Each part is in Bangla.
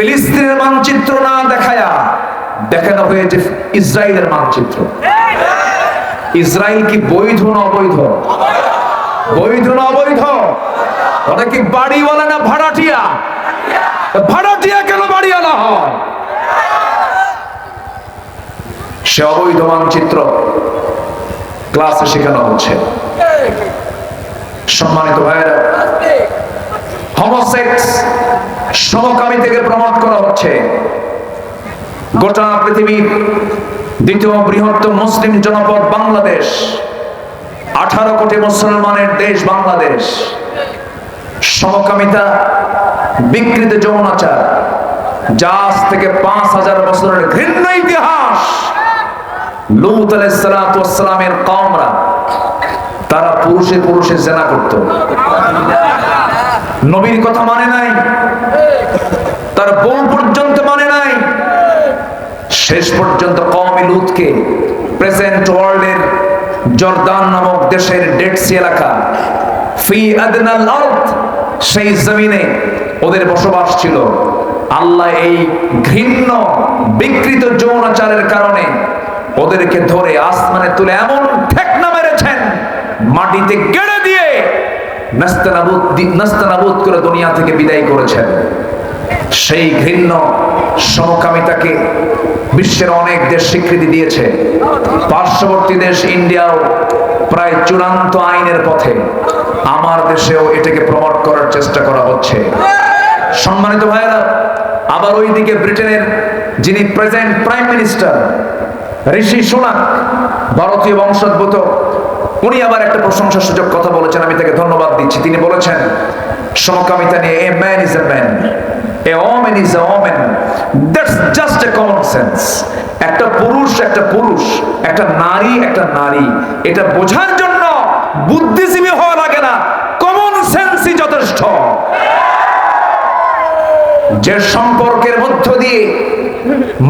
ফিলিস্তিনের মানচিত্র না দেখায়া দেখানো হয়েছে ইসরায়েলের মানচিত্র। ইসরায়েল কি বৈধ না অবৈধ? বৈধ না অবৈধ? ওটা কি বাড়িওয়ালা না ভাড়াটিয়া? ভাড়াটিয়া কেন বাড়িওয়ালা হয়? সে অবৈধ মানচিত্র ক্লাসে শেখানো হচ্ছে। সম্মানিত ভাইয়েরা হোমোসেক্স সমকামী থেকে প্রমাণ করা হচ্ছে। গোটা পৃথিবীর দ্বিতীয় বৃহত্তম মুসলিম জনপদ বাংলাদেশ। আঠারো কোটি মুসলমানের দেশ বাংলাদেশ। সমকামিতা, বিকৃত যৌনাচার, যা থেকে পাঁচ হাজার বছরের ঘৃণ্য ইতিহাস। লুত আলাইসালামের কমরা তারা পুরুষে পুরুষে জেনা করত। নবীর কথা মানে নাই। তার বউ পর্যন্ত মানে নাই। শেষ পর্যন্ত কওমি লুতকে প্রেজেন্ট ওয়ার্ল্ডের জর্দান নামক দেশের ডেটসি এলাকা ফি আদনাল আরদ, সেই জমিনে ওদের বসবাস ছিল। আল্লাহ এই ঘৃণ্য বিকৃত যৌনাচারের কারণে ওদেরকে ধরে আসমানে তুলে এমন ঠেকনা মেরেছেন, মাটিতে গেড়ে দিয়ে নাস্তানাবুদ নাস্তানাবুদ করে দুনিয়া থেকে বিদায় করেছেন। সেই ঘৃণ্য সমকামিতাকে বিশ্বের অনেক দেশ স্বীকৃতি দিয়েছে। পার্শ্ববর্তী দেশ ইন্ডিয়াও প্রায় চূড়ান্ত আইনের পথে আমার দেশেও এটাকে প্রমোট করার চেষ্টা করা হচ্ছে। সম্মানিত ভাইয়েরা, আবার ওইদিকে ব্রিটেনের যিনি present prime minister, Rishi Sunak, ভারতীয় বংশোদ্ভূত উনি আবার একটা প্রশংসা সূচক কথা বলেছেন, আমি তাকে ধন্যবাদ দিচ্ছি। তিনি বলেছেন, সমকামিতা নিয়ে a man is a man a woman is a woman that's just a common sense একটা পুরুষ একটা পুরুষ, একটা নারী একটা নারী, এটা বোঝার জন্য বুদ্ধিজীবী হওয়া লাগে না কমন সেন্সই যথেষ্ট। যে সম্পর্কের মধ্য দিয়ে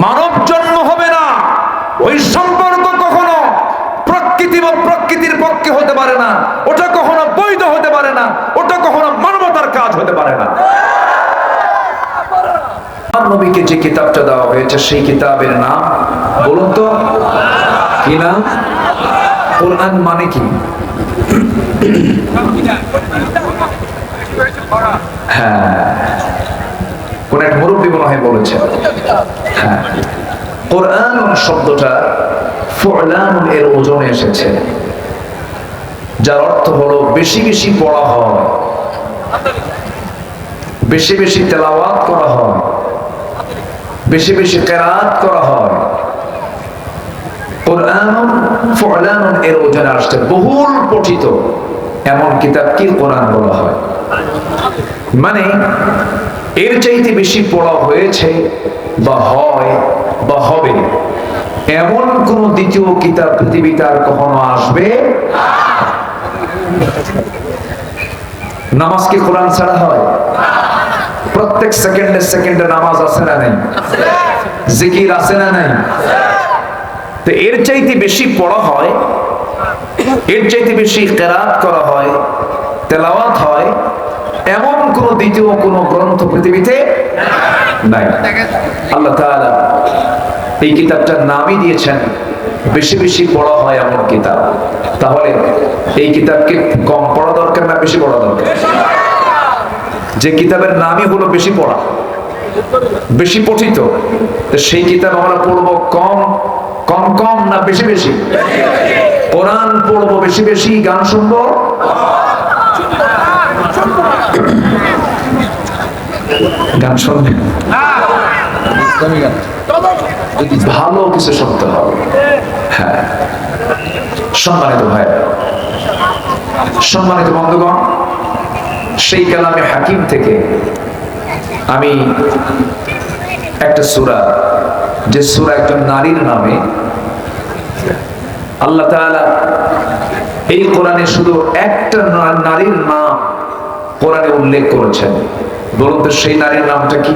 মানব জন্ম হবে না, ওই সম্পর্ক কখনো প্রকৃতির পক্ষে হতে পারে না। ওটা কখনো বৈধ হতে পারে না। ওটা কখনো মানবতার কাজ হতে পারে না। যে কিতাবটা দেওয়া হয়েছে, সেই কিতাবের নাম বলুন তো। কি নাম? কোরআন মানে কি? হ্যাঁ। কোন এক মুরব্বী মনে হয় বলেছে। হ্যাঁ। কোরআন শব্দটা ফুলান এর ওজনে এসেছে। যার অর্থ হলো বেশি বেশি পড়া হয়, বেশি বেশি তেলাওয়াত করা হয়, বেশি বেশি কেরাত করা বহুল এমন কিতাব কি কোরআন বলা হয়? মানে এর চাইতে বেশি পড়া হয়েছে বা হয় বা হবে। এমন কোন দ্বিতীয় কিতাব পৃথিবীতে আর কখনো আসবে? নামাজ কি কোরআন ছাড়া হয়? প্রত্যেক সেকেন্ডে সেকেন্ডে নামাজ আছে না নেই? জিকির আছে না নেই? তো এর চাইতে বেশি পড়া হয়, এর চাইতে বেশি কেরাত করা হয়, তেলাওয়াত হয়, এমন কোন দ্বিতীয় কোন গ্রন্থ পৃথিবীতে নাই। আল্লাহ তাআলা এই কিতাবটার নামই দিয়েছেন বেশি বেশি পড়া হয় এমন কিতাব। তাহলে এই কিতাবকে কম পড়া দরকার না বেশি পড়া দরকার? যে কিতাবের নামই হলো বেশি পড়া বেশি পঠিত সেই কিতাব আমরা পড়ব কম কম কম না বেশি বেশি? কোরআন পড়ব বেশি বেশি গান শুনব? গান শুনবেন? ভালো কিছু শুনতে হবে হ্যাঁ সম্মানিত ভাই, সম্মানিত বন্ধুগণ, সেই কালামে হাকিম থেকে আমি একটা সুরা, যে সুরা একজন নারীর নামে, আল্লাহ এই কোরআনে শুধু একটা নারীর নাম কোরআনে উল্লেখ করেছেন। বলুন তো সেই নারীর নামটা কি?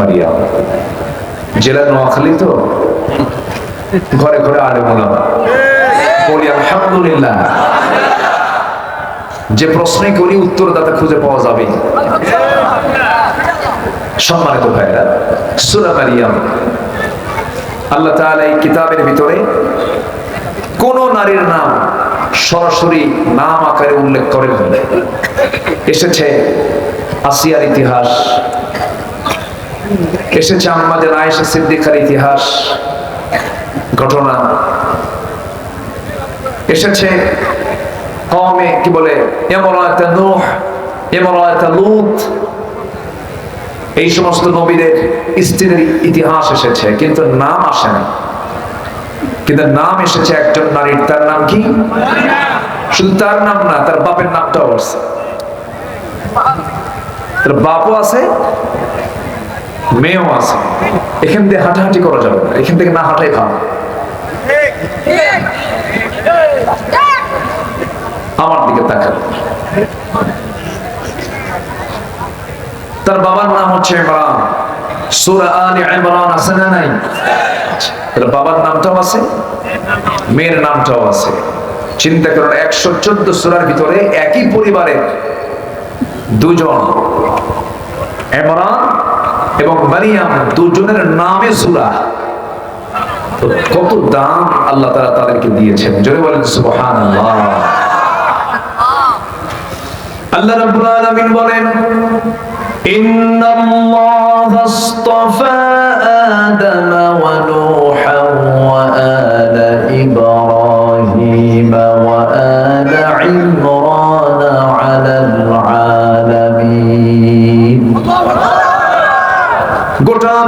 মারিয়াম জেলা নোয়াখালী তো? ঘরে ঘরে আলে মোলামা বলি, আলহামদুলিল্লাহ। যে প্রশ্নে করি, উত্তর দাতা খুঁজে পাওয়া যাবে। সম্মানিত ভাইরা সুরা মারিয়াম। আল্লাহ তাআলা এই কিতাবের ভিতরে কোন নারীর নাম সরাসরি নাম আকারে উল্লেখ করেন। এসেছে আসিয়ার ইতিহাস এসেছে আমাদের আয়েশা সিদ্দিকার ইতিহাস ঘটনা। এসেছে কমে কি বলে এই সমস্ত নবীদের স্ত্রীর ইতিহাস এসেছে, কিন্তু নাম আসে না। কিন্তু নাম এসেছে একজন নারীর, তার নাম কি? শুধু তার নাম না, তার বাপের নামটাও আছে। তার বাপও আছে মেয়েও আছে। এখান দিয়ে হাঁটাহাঁটি করা যাবে না। এখান থেকে না হাঁটাই ভালো। আমার দিকে তাকান। তার বাবার নাম হচ্ছে ইমরান। সূরা আলে ইমরান আছে না নাই? বাবার নামটাও আছে, মেয়ের নামটাও আছে। চিন্তা করুন, একশো চোদ্দ সূরার ভিতরে একই পরিবারের দুজন। ইমরান এবং মারিয়াম দুজনের নামে সুরা। কত দাম আল্লাহ তারা তাদেরকে দিয়েছেন। জোরে বলেন সুবহান আল্লাহ রাব্বুল আলামিন বলেন, ইন্নাল্লাহা আস্তাফা ওয়া নূহা ওয়া আলা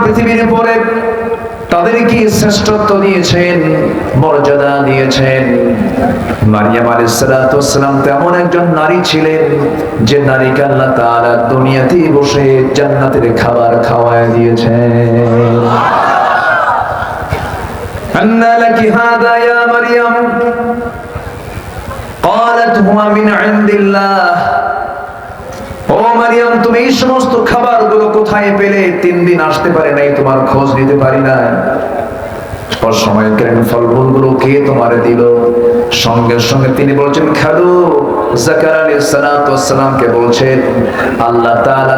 পৃথিবীর পরে তাদেরকে শ্রেষ্ঠত্ব দিয়েছেন মর্যাদা দিয়েছেন মারিয়াম আলাইসালাম তেমন একজন নারী ছিলেন যে নারীকে আল্লাহ তাআলা দুনিয়াতেই বসে জান্নাতের খাবার খাওয়ায় দিয়েছেন أنى لك هذا يا مريم قالت هو من عند الله ও মারিয়াম, তুমি এই সমস্ত খাবারগুলো কোথায় পেলে? তিন দিন আসতে পারে নাই, তোমার খোঁজ নিতে পারি না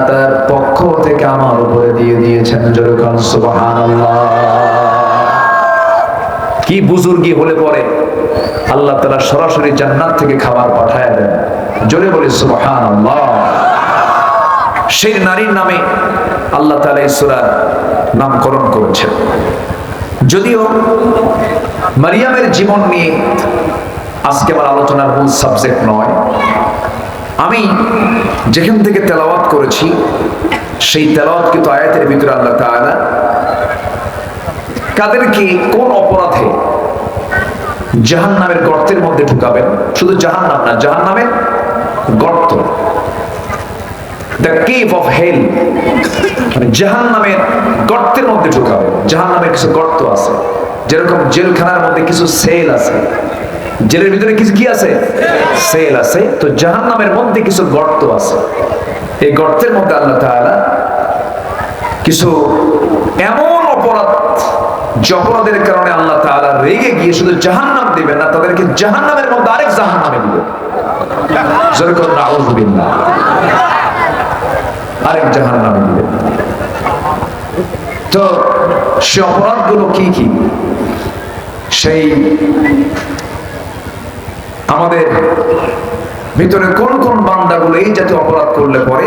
তার পক্ষ থেকে আমার কি বুজুর্গি হলে পরে আল্লাহ তাআলা সরাসরি জান্নাত থেকে খাবার পাঠায় জোরে বলি, সুবহানাল্লাহ। সেই নারীর নামে আল্লাহ তালা ইসুরার নামকরণ করেছেন। যদিও মারিয়ামের জীবন নিয়ে আজকে আমার আলোচনার মূল সাবজেক্ট নয়, আমি যেখান থেকে তেলাওয়াত করেছি, সেই তেলাওয়াত কিন্তু আয়াতের ভিতরে আল্লাহ তাআলা কাদেরকে কোন অপরাধে জাহান নামের গর্তের মধ্যে ঢুকাবেন? শুধু জাহান নাম না জাহান নামের গর্ত। দ্য কেভ মানে নামের গর্তের মধ্যে ঢুকাবে জাহান নামের কিছু গর্ত আছে। যেরকম জেলখানার মধ্যে কিছু সেল আছে। জেলের ভিতরে কিছু কি আছে? সেল আছে। তো জাহান নামের মধ্যে কিছু গর্ত আছে। এই গর্তের মধ্যে আল্লাহ তাআলা কিছু এমন অপরাধ যে অপরাধের কারণে আল্লাহ তাআলা রেগে গিয়ে শুধু জাহান্নাম দিবেন না, তাদেরকে জাহান্নামের মধ্যে আরেক জাহান্নামে দিবেন। যেরকম নাউজুবিল্লাহ। আরেক জাহান নামে দিবেন তো সে অপরাধগুলো কি কি? সেই আমাদের ভিতরে কোন কোন বান্দাগুলো এই জাতীয় অপরাধ করলে পরে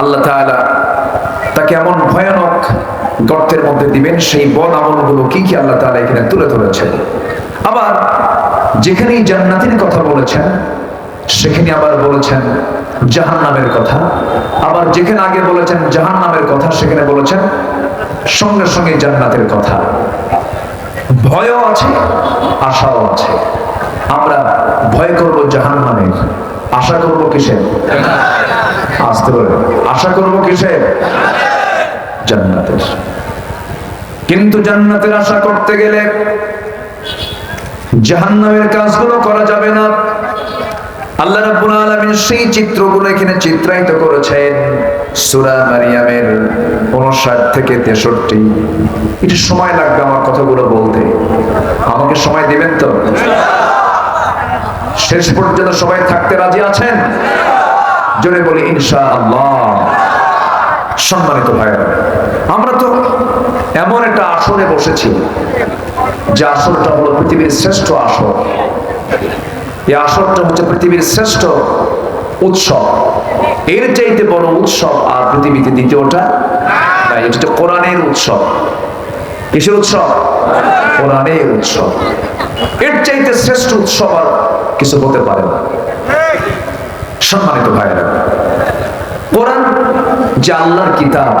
আল্লাহ তাকে এমন ভয়ানক গর্তের মধ্যে দিবেন, সেই বদ আমলগুলো কি কি আল্লাহ তাআলা এখানে তুলে ধরেছেন। আবার যেখানেই জান্নাতের কথা বলেছেন, সেখানে আবার বলেছেন জাহান নামের কথা। আবার যেখানে আগে বলেছেন জাহান নামের কথা, সেখানে বলেছেন সঙ্গে সঙ্গে জান্নাতের কথা। ভয়ও আছে, আশাও আছে। আমরা ভয় করব জাহান নামের আশা করব কিসের আসতে পারে আশা করব কিসের জান্নাতের। কিন্তু জান্নাতের আশা করতে গেলে জাহান্নামের কাজগুলো করা যাবে না। আল্লাহ রাব্বুল আলামিন সেই চিত্রগুলো এখানে চিত্রায়িত করেছেন। সূরা মারিয়ামের 59 থেকে 63 একটু সময় লাগবে আমার কথাগুলো বলতে। আমাকে সময় দিবেন তো? শেষ পর্যন্ত সবাই থাকতে রাজি আছেন? জোরে বলি, ইনশাআল্লাহ। সম্মানিত ভাইরা আমরা তো এমন একটা আসনে বসেছি, যে আসনটা হলো পৃথিবীর শ্রেষ্ঠ আসন এই আসনটা হচ্ছে পৃথিবীর শ্রেষ্ঠ উৎসব। এর চাইতে বড় উৎসব আর পৃথিবীতে দ্বিতীয়টা নাই, এটা হচ্ছে কোরআনের উৎসব। কিসের উৎসব? কোরআনের উৎসব। এর চাইতে শ্রেষ্ঠ উৎসব আর কিছু হতে পারে না। সম্মানিত ভাইরা কোরআন যে আল্লাহর কিতাব,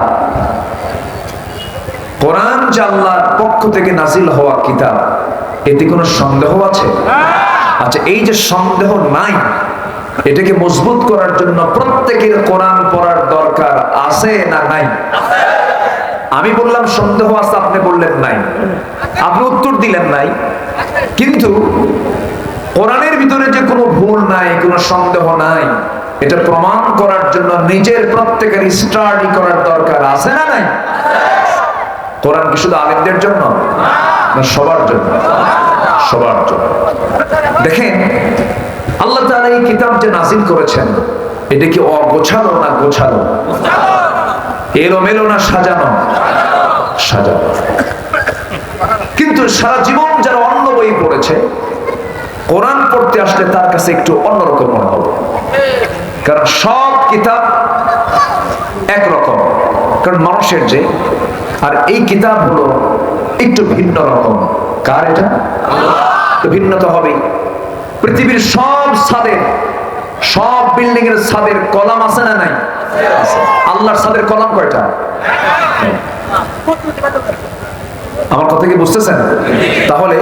কোরআন যে আল্লাহর পক্ষ থেকে নাজিল হওয়া কিতাব, এতে কোনো সন্দেহ আছে? আচ্ছা এই যে সন্দেহ নাই, এটাকে মজবুত করার জন্য প্রত্যেকের কোরআন পড়ার দরকার আছে না নাই? আমি বললাম, সন্দেহ আছে, আপনি বললেন নাই। আপনি উত্তর দিলেন নাই। কিন্তু কোরআনের ভিতরে যে কোনো ভুল নাই, কোনো সন্দেহ নাই, এটা প্রমাণ করার জন্য নিজের প্রত্যেকের স্টাডি করার দরকার আছে না নাই? কোরআন কি শুধু আলেমদের জন্য? না, সবার জন্য? সবার জন্য। দেখেন, আল্লাহ তাআলা এই কিতাব যে নাজিল করেছেন, এটা কি অগোছালো না গোছালো? এলোমেলো না সাজানো? সাজানো। কিন্তু সারা জীবন যারা অন্য বই পড়েছে, কোরআন পড়তে আসলে তার কাছে একটু অন্যরকম মনে হবে। কারণ সব কিতাব একরকম। কারণ মানুষের যে, আর এই কিতাব হলো একটু ভিন্ন রকম। কার এটা? ভিন্ন তো হবেই। পৃথিবীর সব ছাদের, সব বিল্ডিং এর ছাদের কলাম আছে না নাই? আল্লাহর সাদের কলাম কয়টা? আমার কথা কি বুঝতেছেন? তাহলে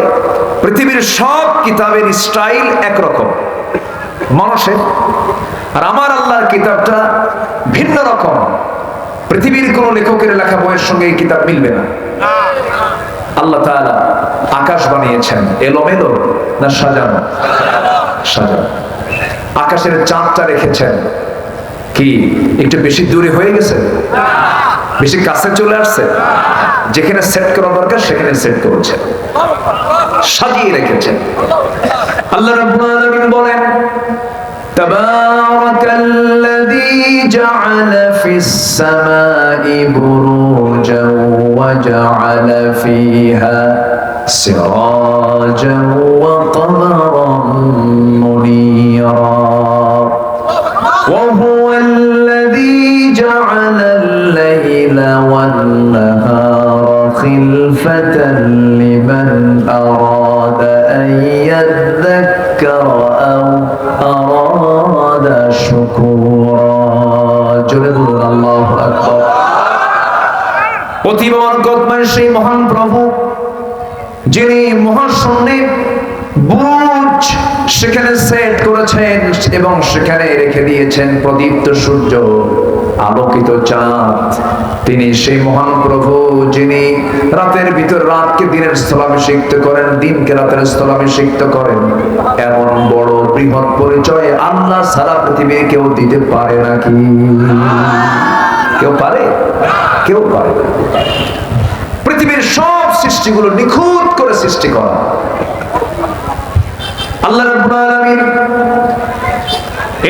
পৃথিবীর সব কিতাবের স্টাইল একরকম। মানুষের। আর আমার আল্লাহর কিতাবটা ভিন্ন রকম। পৃথিবীর কোন লেখকের লেখা বইয়ের সঙ্গে এই কিতাব মিলবে না। আল্লাহ তাআলা আকাশ বানিয়েছেন। এলোমেলো না সাজানো? সাজানো। আকাশের চাঁদটা রেখেছেন। কি, একটু বেশি দূরে হয়ে গেছে? বেশি কাছে চলে আসছে? যেখানে সেট করা দরকার, সেখানে সেট করছে সাজিয়ে রেখেছে আল্লাহ রাব্বুল বলেন, তাবারাকাল্লাযী জাআলা ফিস সামাই বুরুজাও ওয়া জাআলা ফিহা سراجا وقمرا منيرا وهو الذي جعل الليل والنهار خلفة لمن أراد أن يذكر أو أراد شكورا جل الله أكبر প্রতিবার গতমান সেই মহান প্রভু যিনি মহাশূন্যে বুর্জ সেখানে সেট করেছেন এবং সেখানে রেখে দিয়েছেন প্রদীপ্ত সূর্য, আলোকিত চাঁদ। তিনি সেই মহান প্রভু যিনি রাতের ভিতর রাতকে দিনের স্থলাভিষিক্ত করেন, দিনকে রাতের স্থলাভিষিক্ত করেন। এমন বড় বৃহৎ পরিচয় আল্লাহ সারা পৃথিবীর কেউ দিতে পারে নাকি? কেউ পারে? কেউ পারে? পৃথিবীর সব সৃষ্টিগুলো নিখুঁত করে সৃষ্টি করা। আল্লাহ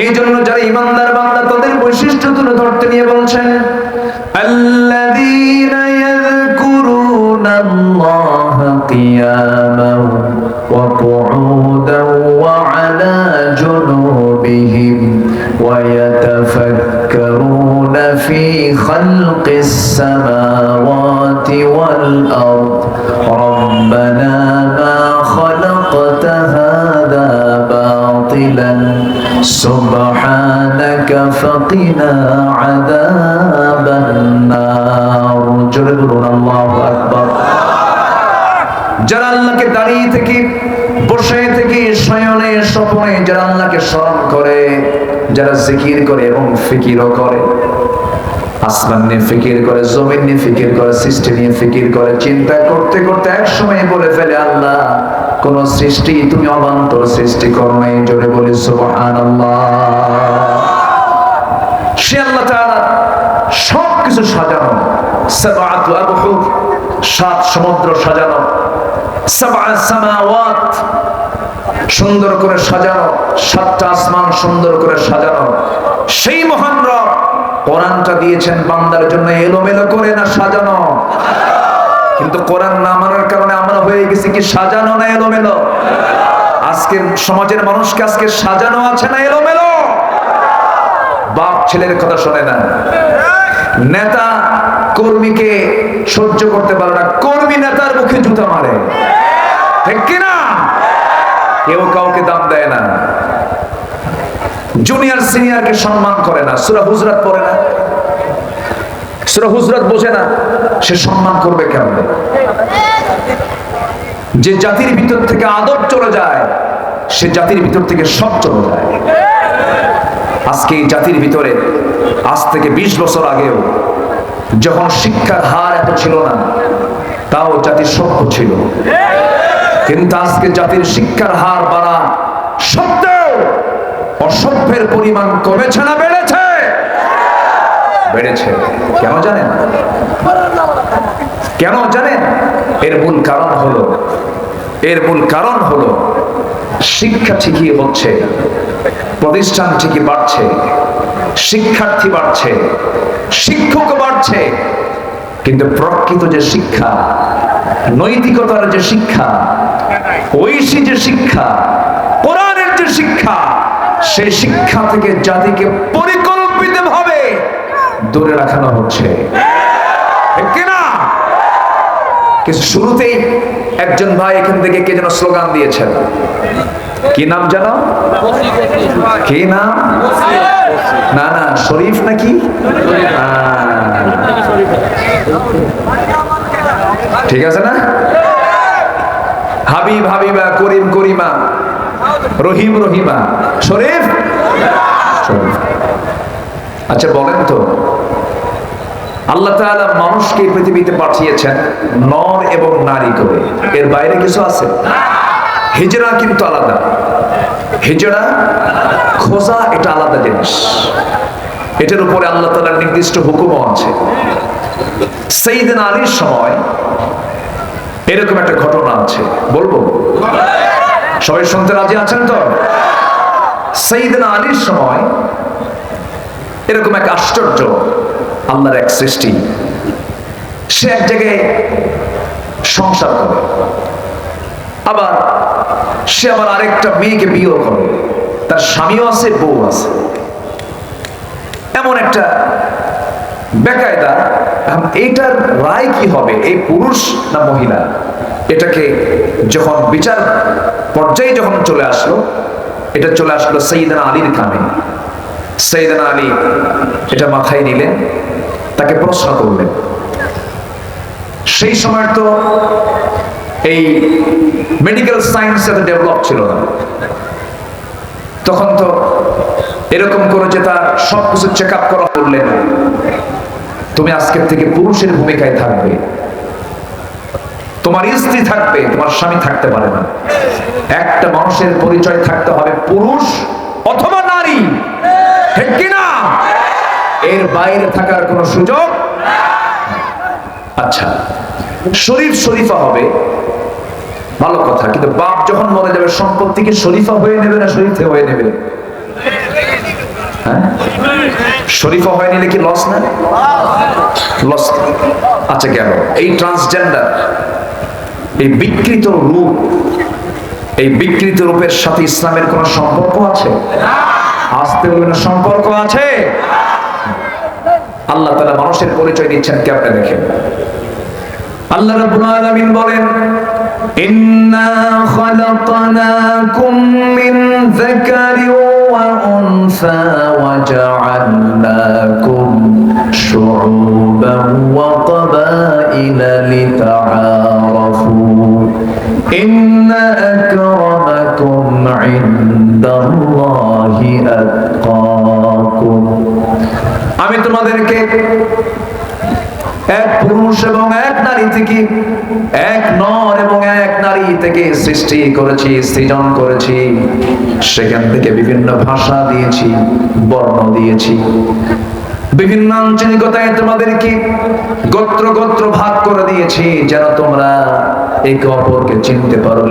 এই জন্য যারা ইমানদার বান্দা, তাদের বৈশিষ্ট্য তুলে ধরতে নিয়ে বলছেন আল্লাহ ফি খালকিস সামাওয়াতি ওয়াল আরদ ربنا ما خلقت هذا باطلا سبحانك فقنا عذاب النار جربنا الله أكبر যারা আল্লাহকে দাঁড়িয়ে থেকে বসে থেকে শয়নে স্বপনে যারা আল্লাহকে স্মরণ করে যারা জিকির করে এবং ফিকিরও করে আসমান নিয়ে ফিকির করে, জমিন নিয়ে ফিকির করে, সৃষ্টি নিয়ে ফিকির করে, চিন্তা করতে করতে এক সময় বলে ফেলে, আল্লাহ, কোন সৃষ্টি তুমি অবান্তর সৃষ্টি করো নাই। জোরে বলি, সুবহানাল্লাহ। সে আল্লাহ তাআলা সব কিছু সাজানো, সাবআতু আবহুর, সাত সমুদ্র সাজানো, সাবআ সামাওয়াত, সুন্দর করে সাজানো, সাতটা আসমান সুন্দর করে সাজানো। সেই মহান রব কোরআনটা দিয়েছেন বান্দার জন্য এলোমেলো করে না সাজানো। কিন্তু কোরআন না মানার কারণে আমরা হয়ে গেছি কি সাজানো না এলোমেলো? আজকে সমাজের মানুষকে আজকে সাজানো আছে না এলোমেলো? বাপ ছেলের কথা শোনে না। নেতা কর্মীকে সহ্য করতে পারে না। কর্মী নেতার মুখে জুতা মারে। ঠিক কিনা? কেউ কাউকে দাম দেয় না। জুনিয়র সিনিয়রকে সম্মান করে না। সুরা হুজরাত পড়ে না। সুরা হুজরাত বোঝে না, সে সম্মান করবে কেমন? যে জাতির ভিতর থেকে আদব চলে যায়, সে জাতির ভিতর থেকে সব চলে যায়। আজকে এই জাতির ভিতরে, আজ থেকে ২০ বছর আগেও, যখন শিক্ষার হার এত ছিল না, তাও জাতির সভ্য ছিল। কিন্তু আজকে জাতির শিক্ষার হার বাড়া সত্ত্বেও অসভ্যের পরিমাণ কমেছে না বেড়েছে? বেড়েছে। কেন জানেন? কেন জানেন? এর মূল কারণ হলো, এর মূল কারণ হলো, শিক্ষা ঠিকই হচ্ছে, প্রতিষ্ঠান ঠিকই বাড়ছে, শিক্ষার্থী বাড়ছে শিক্ষক বাড়ছে, কিন্তু প্রকৃত যে শিক্ষা, নৈতিকতার যে শিক্ষা, ঐশী যে শিক্ষা, কোরআনের যে শিক্ষা সেই শিক্ষা থেকে জাতিকে পরিকল্পিত ভাবে দূরে রাখানো হচ্ছে। শুরুতেই একজন ভাই এখান থেকে কে যেন স্লোগান দিয়েছেন? কি নাম জানো কি নাম? না না, শরীফ নাকি? ঠিক আছে না? হাবিব, হাবিবা, করিম, করিমা রহিম, রহিমা। শরীফ। আচ্ছা বলেন তো, আল্লাহ তাআলা মানুষকে পৃথিবীতে পাঠিয়েছেন নর এবং নারী করে। এর বাইরে কিছু আছে? হিজরা কিন্তু আলাদা। হিজরা, খোঁজা, এটা আলাদা জিনিস। এটার উপরে আল্লাহ তাআলার নির্দিষ্ট হুকুমও আছে। সেইদিন আলীর সময় এরকম একটা ঘটনা আছে। বলব? সবাই শুনতে রাজি আছেন তো? সেইদিন আলীর সময় এরকম এক আশ্চর্য আল্লাহর এক সৃষ্টি। সে এক জায়গায় সংসার করে। আবার সে আবার আরেকটা মেয়েকে বিয়ে করে। তার স্বামীও আছে বউ আছে। এমন একটা বেকায়দা এইটার রায় কি হবে? এই পুরুষ না মহিলা? এটাকে যখন বিচার পর্যায়ে যখন চলে আসলো, এটা চলে আসলো সঈদানা আলীর কানে। সঈদানা আলী এটা মাথায় নিলেন, তাকে প্রশ্ন করলেন। সেই সময় তো এই মেডিকেল সায়েন্স এত ডেভেলপ ছিল না। তখন তো এরকম করে যে তার সবকিছু চেক আপ করা করলেন। তুমি আজকের থেকে পুরুষের ভূমিকায় থাকবে। তোমার স্ত্রী থাকবে, তোমার স্বামী থাকতে পারে না। একটা মানুষের পরিচয় থাকতে হবে পুরুষ অথবা নারী। ঠিক কিনা? এর বাইরে থাকার কোনো সুযোগ? আচ্ছা শরীফ শরীফা হবে। ভালো কথা, কিন্তু বাপ যখন মরে যাবে, সম্পত্তিকে শরীফা হয়ে নেবে না শরীফে হয়ে নেবে? শরীফা হয়ে নিলে কি লস না লস আচ্ছা গেল এই ট্রান্সজেন্ডার এই বিকৃত রূপ, এই বিকৃত রূপের সাথে ইসলামের কোন সম্পর্ক আছে? আসতে বিভিন্ন সম্পর্ক আছে। আল্লাহ তাআলা মানুষের পরিচয় দিচ্ছেন, কেমনে দেখেন? আল্লাহ আলামিন বলেন ইন্না খালাকনাকুম মিন যাকারিন ওয়া উনসা ওয়া জাআলনাকুম শুউবান ওয়া ক্বাবাইলা লিতাআরাফু ইন্না আকরামাকুম ইনদাল্লাহি আতকাকুম আমি তোমাদেরকে এক পুরুষ এবং এক নারী থেকে এক নর এবং এক নারী থেকে সৃষ্টি করেছি, সৃজন করেছি। সেখান থেকে বিভিন্ন ভাষা দিয়েছি, বর্ণ দিয়েছি। বিভিন্ন আঞ্চলিকতায় তোমাদেরকে গোত্র গোত্র ভাগ করে দিয়েছি, যেন তোমরা একে অপরকে চিনতে পারো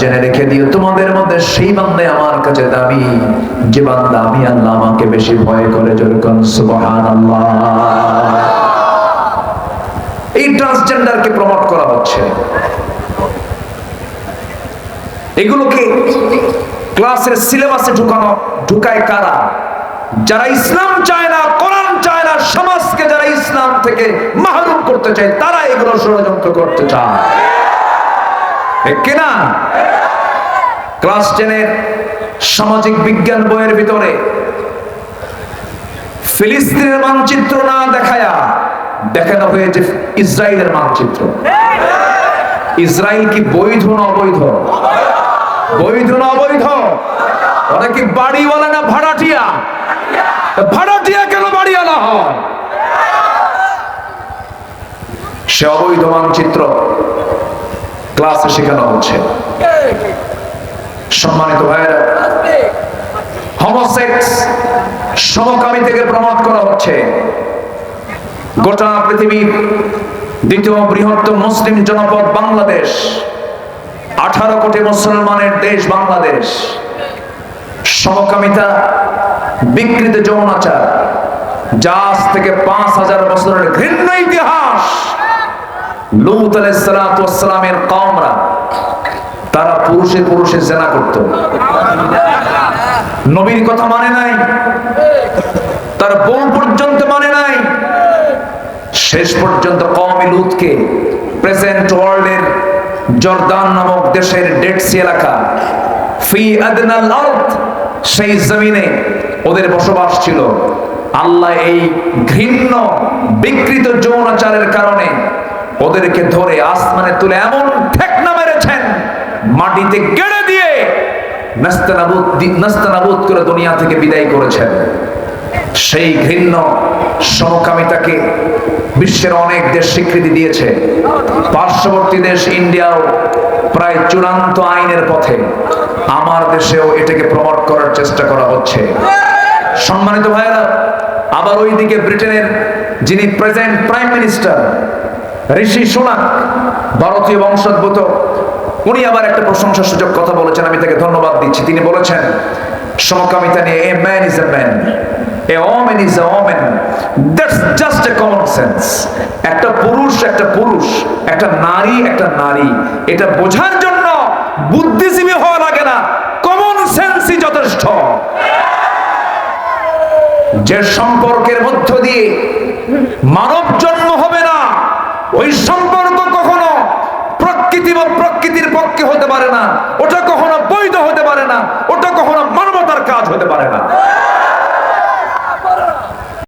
জেনে রেখে দিও, তোমাদের মধ্যে সেই আমার কাছে যে আমি আল্লাহ আমাকে বেশি ভয় করে যেরকম সুবহানাল্লাহ। এই ট্রান্সজেন্ডারকে প্রমোট করা হচ্ছে। এগুলোকে ক্লাসের সিলেবাসে ঢুকানো, ঢুকায় কারা? যারা ইসলাম চায় না, কোরআন চায় না সমাজকে যারা ইসলাম থেকে মাহরুম করতে চায় তারা এগুলো ষড়যন্ত্র করতে চায়। কিনা? ক্লাস টেনের সামাজিক বিজ্ঞান বইয়ের ভিতরে ফিলিস্তিনের মানচিত্র না দেখায়া দেখানো হয়েছে ইসরায়েলের মানচিত্র। ইসরায়েল কি বৈধ না অবৈধ? বৈধ না অবৈধ? ওরা কি বাড়িওয়ালা না ভাড়াটিয়া? ভাড়াটিয়া কেন বাড়িওয়ালা হয়? সে অবৈধ মানচিত্র ক্লাসে শেখানো হচ্ছে। সম্মানিত সমকামী থেকে প্রমোট করা হচ্ছে। গোটা পৃথিবীর দ্বিতীয় বৃহত্তম মুসলিম জনপদ বাংলাদেশ, আঠারো কোটি মুসলমানের দেশ বাংলাদেশ। সমকামিতা বিকৃত যৌনাচার যা থেকে পাঁচ হাজার বছরের ঘৃণ্য ইতিহাস লুত কমরা তারা পুরুষে পুরুষে জেনা করত। নবীর কথা মানে নাই। তার বউ পর্যন্ত মানে নাই। শেষ পর্যন্ত কওমি লুতকে প্রেজেন্ট ওয়ার্ল্ডের জর্দান নামক দেশের ডেটসি এলাকা, ফি আদনাল আরদ, সেই জমিনে ওদের বসবাস ছিল। আল্লাহ এই ঘৃণ্য বিকৃত যৌনাচারের কারণে ওদেরকে ধরে আসমানে তুলে এমন ঠেকনা মেরেছেন, মাটিতে গেড়ে দিয়ে নাস্তানাবুদ করে দুনিয়া থেকে বিদায় করেছেন। সেই ঘৃণ্য সমকামিতাকে বিশ্বের অনেক দেশ স্বীকৃতি দিয়েছে। পার্শ্ববর্তী দেশ ইন্ডিয়াও প্রায় চূড়ান্ত আইনের পথে আমার দেশেও এটাকে প্রমোট করার চেষ্টা করা হচ্ছে। সম্মানিত ভাইয়েরা, আবার ওইদিকে ব্রিটেনের যিনি present prime minister Rishi Sunak, ভারতীয় বংশোদ্ভূত, উনি আবার একটা প্রশংসা সূচক কথা বলেছেন, আমি তাকে ধন্যবাদ দিচ্ছি। তিনি বলেছেন, সমকামিতা নিয়ে a man is a man a woman is a woman that's just a common sense একটা পুরুষ একটা পুরুষ, একটা নারী একটা নারী, এটা বোঝার জন্য বুদ্ধিজীবী হওয়া লাগে না কমন সেন্সই যথেষ্ট। যে সম্পর্কের মধ্য দিয়ে মানব জন্ম হবে না ওই সম্পর্ক কখনো প্রকৃতি বা প্রকৃতির পক্ষে হতে পারে না। ওটা কখনো বৈধ হতে পারে না। ওটা কখনো মানবতার কাজ হতে পারে না।